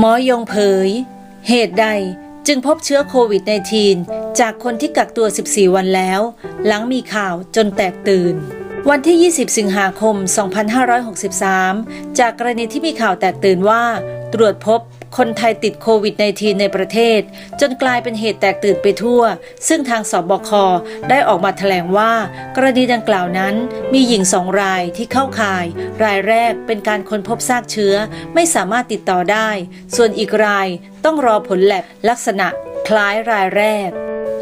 หมอยงเผย เหตุใดจึงพบเชื้อโควิด -19 จากคนที่กักตัว 14 วันแล้ว หลังมีข่าวจนแตกตื่น วันที่ 20 สิงหาคม 2563 จากกรณีที่มีข่าวแตกตื่นว่า ตรวจพบ คนไทยติดโควิด -19 ในประเทศ จนกลายเป็นเหตุแตกตื่นไปทั่ว ซึ่งทางสบคได้ออกมาแถลงว่า กรณีดังกล่าวนั้น มีหญิงสองรายที่เข้าข่าย รายแรกเป็นการค้นพบซากเชื้อไม่สามารถติดต่อได้ ส่วนอีกรายต้องรอผลแลบลักษณะคล้ายรายแรก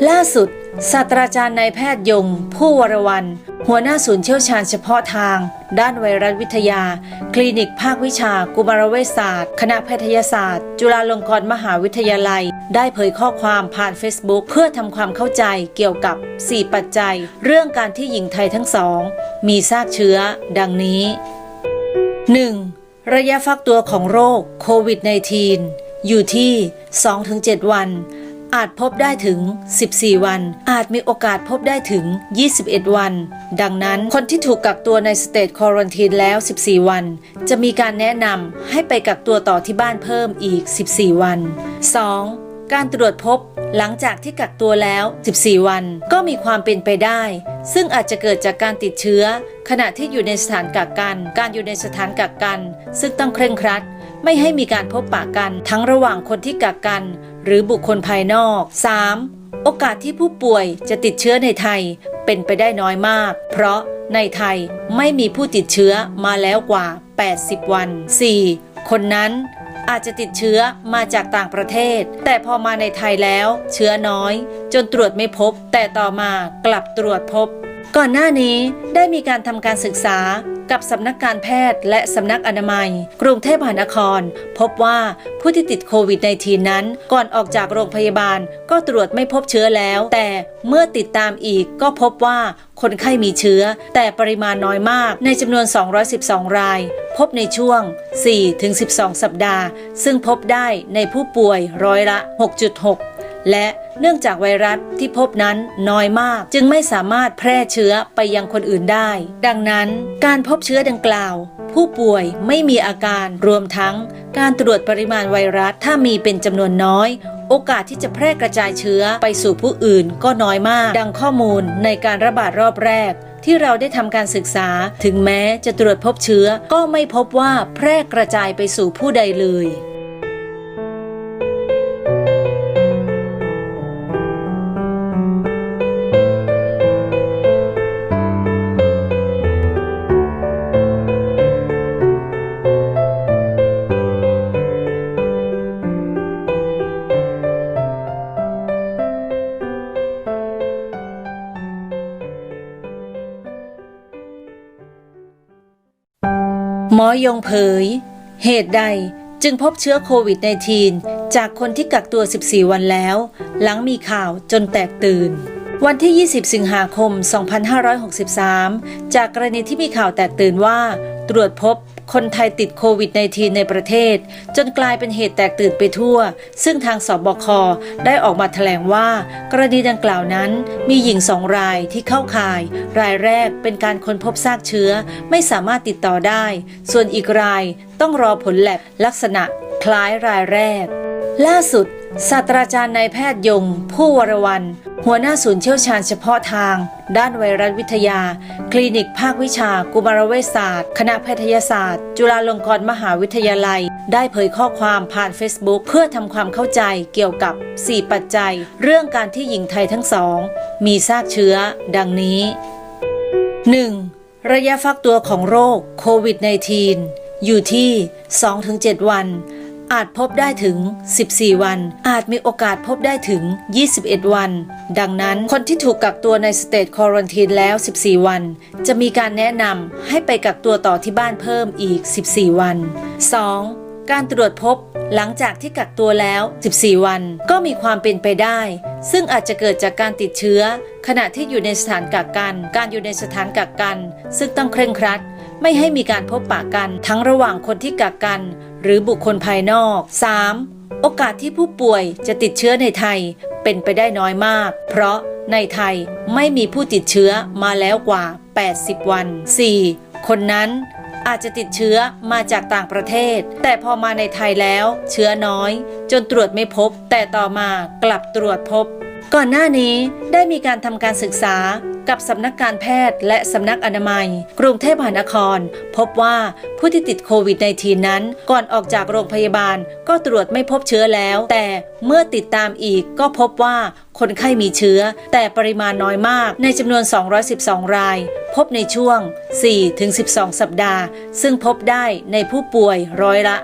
ล่าสุด ศาสตราจารย์นายแพทย์ยง ผู้วรวัน หัวหน้าศูนย์เชี่ยวชาญเฉพาะทาง ด้านไวรัสวิทยา คลินิกภาควิชา กุมารเวชศาสตร์ คณะแพทยศาสตร์ จุฬาลงกรณ์มหาวิทยาลัย ได้เผยข้อความผ่าน Facebook เพื่อทำความเข้าใจเกี่ยวกับ 4 ปัจจัย เรื่องการที่หญิงไทยทั้งสอง มีซากเชื้อ ดังนี้ 1. ระยะฟักตัวของโรคโควิด -19 อยู่ที่ 2-7 วัน อาจพบได้ถึง 14 วัน อาจมีโอกาสพบได้ถึง 21 วัน ดังนั้นคนที่ถูกกักตัวในสเตทควอรันทีนแล้ว 14 วัน จะมีการแนะนำให้ไปกักตัวต่อที่บ้านเพิ่มอีก 14 วัน 2. การตรวจพบหลังจากที่กักตัวแล้ว 14 วัน ก็มีความเป็นไปได้ ซึ่งอาจจะเกิดจากการติดเชื้อ ขณะที่อยู่ในสถานกักกัน การอยู่ในสถานกักกัน ซึ่งต้องเคร่งครัด ไม่ให้มีการพบปะกัน ทั้งระหว่างคนที่กักกัน หรือบุคคลภายนอก 3. โอกาสที่ผู้ป่วยจะติดเชื้อในไทยเป็นไปได้น้อยมาก เพราะในไทยไม่มีผู้ติดเชื้อมาแล้วกว่า 80 วัน 4. คนนั้นอาจจะติดเชื้อมาจากต่างประเทศ แต่พอมาในไทยแล้วเชื้อน้อย จนตรวจไม่พบ แต่ต่อมากลับตรวจพบ ก่อนหน้านี้ได้มีการทำการศึกษากับสำนักการแพทย์และสำนักอนามัย กรุงเทพมหานคร พบว่าผู้ที่ติดโควิด -19 นั้น ก่อนออกจากโรงพยาบาลก็ตรวจไม่พบเชื้อแล้ว แต่เมื่อติดตามอีกก็พบว่าคนไข้มีเชื้อ แต่ปริมาณน้อยมากในจำนวน 212 ราย พบในช่วง 4-12 สัปดาห์ ซึ่งพบได้ในผู้ป่วยร้อยละ 6.6 และเนื่องจากไวรัสที่พบนั้นน้อยมาก จึงไม่สามารถแพร่เชื้อไปยังคนอื่นได้ ดังนั้นการพบเชื้อดังกล่าว ผู้ป่วยไม่มีอาการรวมทั้ง การตรวจปริมาณไวรัสถ้ามีเป็นจำนวนน้อยโอกาสที่จะแพร่กระจายเชื้อไปสู่ผู้อื่นก็น้อยมาก ดังข้อมูลในการระบาดรอบแรก ที่เราได้ทำการศึกษา ถึงแม้จะตรวจพบเชื้อก็ไม่พบว่าแพร่กระจายไปสู่ผู้ใดเลย หมอยงเผย เหตุใดจึงพบเชื้อโควิด -19 จากคนที่กักตัว 14 วันแล้ว หลังมีข่าวจนแตกตื่น วันที่ 20 สิงหาคม 2563 จากกรณีที่มีข่าวแตกตื่นว่า ตรวจพบ คนไทยติดโควิด -19 ในประเทศ จนกลายเป็นเหตุแตกตื่นไปทั่ว ซึ่งทางสบคได้ออกมาแถลงว่า กรณีดังกล่าวนั้น มีหญิงสองรายที่เข้าข่าย รายแรกเป็นการค้นพบซากเชื้อไม่สามารถติดต่อได้ ส่วนอีกรายต้องรอผลแลบลักษณะคล้ายรายแรก ล่าสุดศาสตราจารย์นายแพทย์ยง ผู้วรวัน หัวหน้าศูนย์เชี่ยวชาญเฉพาะทาง ด้านไวรัสวิทยา คลินิกภาควิชา กุมารเวชศาสตร์ คณะแพทยศาสตร์ จุฬาลงกรณ์มหาวิทยาลัย ได้เผยข้อความผ่าน Facebook เพื่อทำความเข้าใจเกี่ยวกับ 4 ปัจจัย เรื่องการที่หญิงไทยทั้งสอง มีซากเชื้อ ดังนี้ 1. ระยะฟักตัวของโรคโควิด -19 อยู่ที่ 2-7 วัน อาจพบได้ถึง 14 วัน อาจมีโอกาสพบได้ถึง 21 วัน ดังนั้นคนที่ถูกกักตัวในสเตทคอรันทีนแล้ว 14 วัน จะมีการแนะนำให้ไปกักตัวต่อที่บ้านเพิ่มอีก 14 วัน 2. การตรวจพบหลังจากที่กักตัวแล้ว 14 วัน ก็มีความเป็นไปได้ ซึ่งอาจจะเกิดจากการติดเชื้อ ขณะที่อยู่ในสถานกักกัน การอยู่ในสถานกักกัน ซึ่งต้องเคร่งครัด ไม่ให้มีการพบปะกัน ทั้งระหว่างคนที่กักกัน หรือบุคคลภายนอก 3. โอกาสที่ผู้ป่วยจะติดเชื้อในไทยเป็นไปได้น้อยมาก เพราะในไทยไม่มีผู้ติดเชื้อมาแล้วกว่า 80 วัน 4. คนนั้นอาจจะติดเชื้อมาจากต่างประเทศ แต่พอมาในไทยแล้วเชื้อน้อย จนตรวจไม่พบ แต่ต่อมากลับตรวจพบ ก่อนหน้านี้ได้มีการทำการศึกษา กับสำนักการแพทย์และสำนักอนามัย กรุงเทพมหานคร พบว่าผู้ที่ติดโควิด -19 นั้น ก่อนออกจากโรงพยาบาลก็ตรวจไม่พบเชื้อแล้ว แต่เมื่อติดตามอีกก็พบว่าคนไข้มีเชื้อ แต่ปริมาณน้อยมากในจำนวน 212 ราย พบในช่วง 4-12 สัปดาห์ ซึ่งพบได้ในผู้ป่วยร้อยละ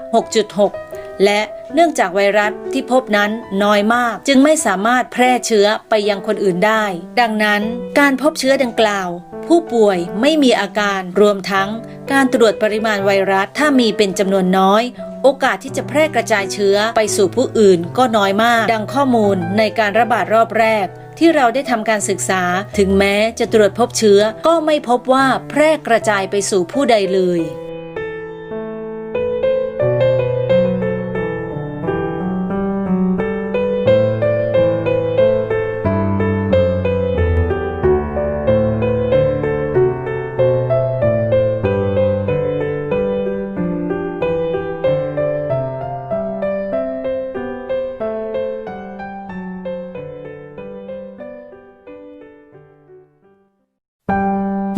6.6 และเนื่องจากไวรัสที่พบนั้นน้อยมาก จึงไม่สามารถแพร่เชื้อไปยังคนอื่นได้ ดังนั้นการพบเชื้อดังกล่าว ผู้ป่วยไม่มีอาการรวมทั้ง การตรวจปริมาณไวรัสถ้ามีเป็นจำนวนน้อยโอกาสที่จะแพร่กระจายเชื้อไปสู่ผู้อื่นก็น้อยมาก ดังข้อมูลในการระบาดรอบแรก ที่เราได้ทำการศึกษา ถึงแม้จะตรวจพบเชื้อก็ไม่พบว่าแพร่กระจายไปสู่ผู้ใดเลย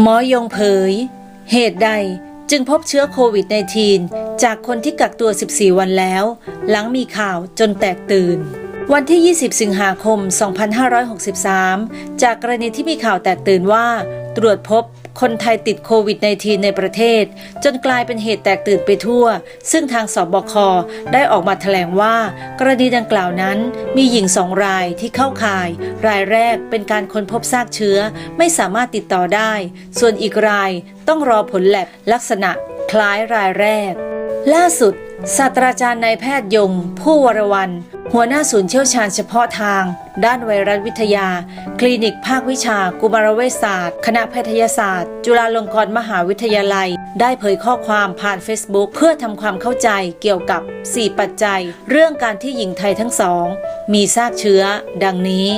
หมอยงเผย เหตุใดจึงพบเชื้อโควิด -19 จากคนที่กักตัว 14 วันแล้ว หลังมีข่าวจนแตกตื่น วันที่ 20 สิงหาคม 2563 จากกรณีที่มีข่าวแตกตื่นว่า ตรวจพบ คนไทยติดโควิด -19 ในประเทศ จนกลายเป็นเหตุแตกตื่นไปทั่ว ซึ่งทางสบคได้ออกมาแถลงว่า กรณีดังกล่าวนั้น มีหญิงสองรายที่เข้าข่าย รายแรกเป็นการค้นพบซากเชื้อไม่สามารถติดต่อได้ ส่วนอีกรายต้องรอผลแลบลักษณะคล้ายรายแรก ล่าสุดศาสตราจารย์นายแพทย์ยง ผู้วรวัน หัวหน้าศูนย์เชี่ยวชาญเฉพาะทาง ด้านไวรัสวิทยา คลินิกภาควิชา กุมารเวชศาสตร์ คณะแพทยศาสตร์ จุฬาลงกรณ์มหาวิทยาลัย ได้เผยข้อความผ่าน Facebook เพื่อทำความเข้าใจเกี่ยวกับ 4 ปัจจัย เรื่องการที่หญิงไทยทั้งสอง มีซากเชื้อ ดังนี้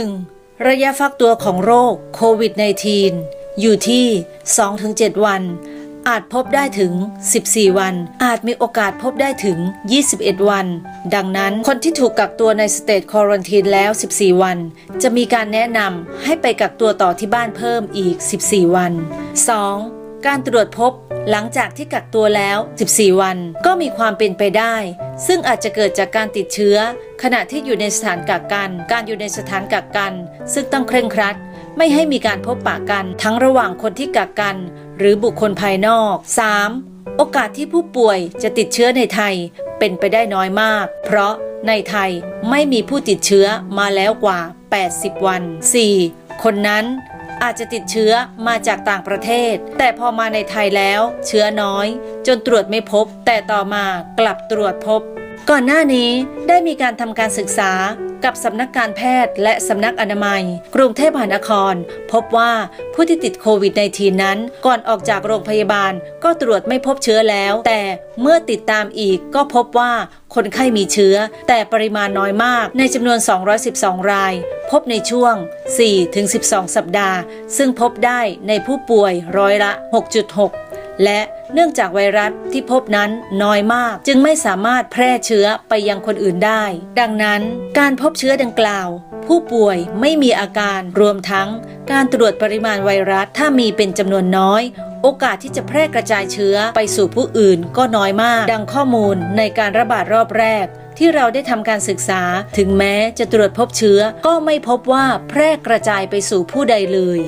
1. ระยะฟักตัวของโรคโควิด -19 อยู่ที่ 2-7 วัน อาจพบได้ถึง 14 วัน อาจมีโอกาสพบได้ถึง 21 วัน ดังนั้นคนที่ถูกกักตัวในสเตทคอรันทีนแล้ว 14 วัน จะมีการแนะนำให้ไปกักตัวต่อที่บ้านเพิ่มอีก 14 วัน 2. การตรวจพบหลังจากที่กักตัวแล้ว 14 วัน ก็มีความเป็นไปได้ ซึ่งอาจจะเกิดจากการติดเชื้อ ขณะที่อยู่ในสถานกักกัน การอยู่ในสถานกักกัน ซึ่งต้องเคร่งครัด ไม่ให้มีการพบปะกัน ทั้งระหว่างคนที่กักกัน หรือบุคคลภายนอก 3. โอกาสที่ผู้ป่วยจะติดเชื้อในไทยเป็นไปได้น้อยมาก เพราะในไทยไม่มีผู้ติดเชื้อมาแล้วกว่า 80 วัน 4. คนนั้นอาจจะติดเชื้อมาจากต่างประเทศ แต่พอมาในไทยแล้วเชื้อน้อย จนตรวจไม่พบ แต่ต่อมากลับตรวจพบ ก่อนหน้านี้ได้มีการทำการศึกษา กับสำนักการแพทย์และสำนักอนามัย กรุงเทพมหานคร พบว่าผู้ที่ติดโควิด -19 นั้น ก่อนออกจากโรงพยาบาลก็ตรวจไม่พบเชื้อแล้ว แต่เมื่อติดตามอีกก็พบว่าคนไข้มีเชื้อ แต่ปริมาณน้อยมากในจำนวน 212 ราย พบในช่วง 4-12 สัปดาห์ ซึ่งพบได้ในผู้ป่วยร้อยละ 6.6 และเนื่องจากไวรัสที่พบนั้นน้อยมาก จึงไม่สามารถแพร่เชื้อไปยังคนอื่นได้ ดังนั้นการพบเชื้อดังกล่าว ผู้ป่วยไม่มีอาการรวมทั้ง การตรวจปริมาณไวรัสถ้ามีเป็นจำนวนน้อยโอกาสที่จะแพร่กระจายเชื้อไปสู่ผู้อื่นก็น้อยมาก ดังข้อมูลในการระบาดรอบแรก ที่เราได้ทำการศึกษา ถึงแม้จะตรวจพบเชื้อก็ไม่พบว่าแพร่กระจายไปสู่ผู้ใดเลย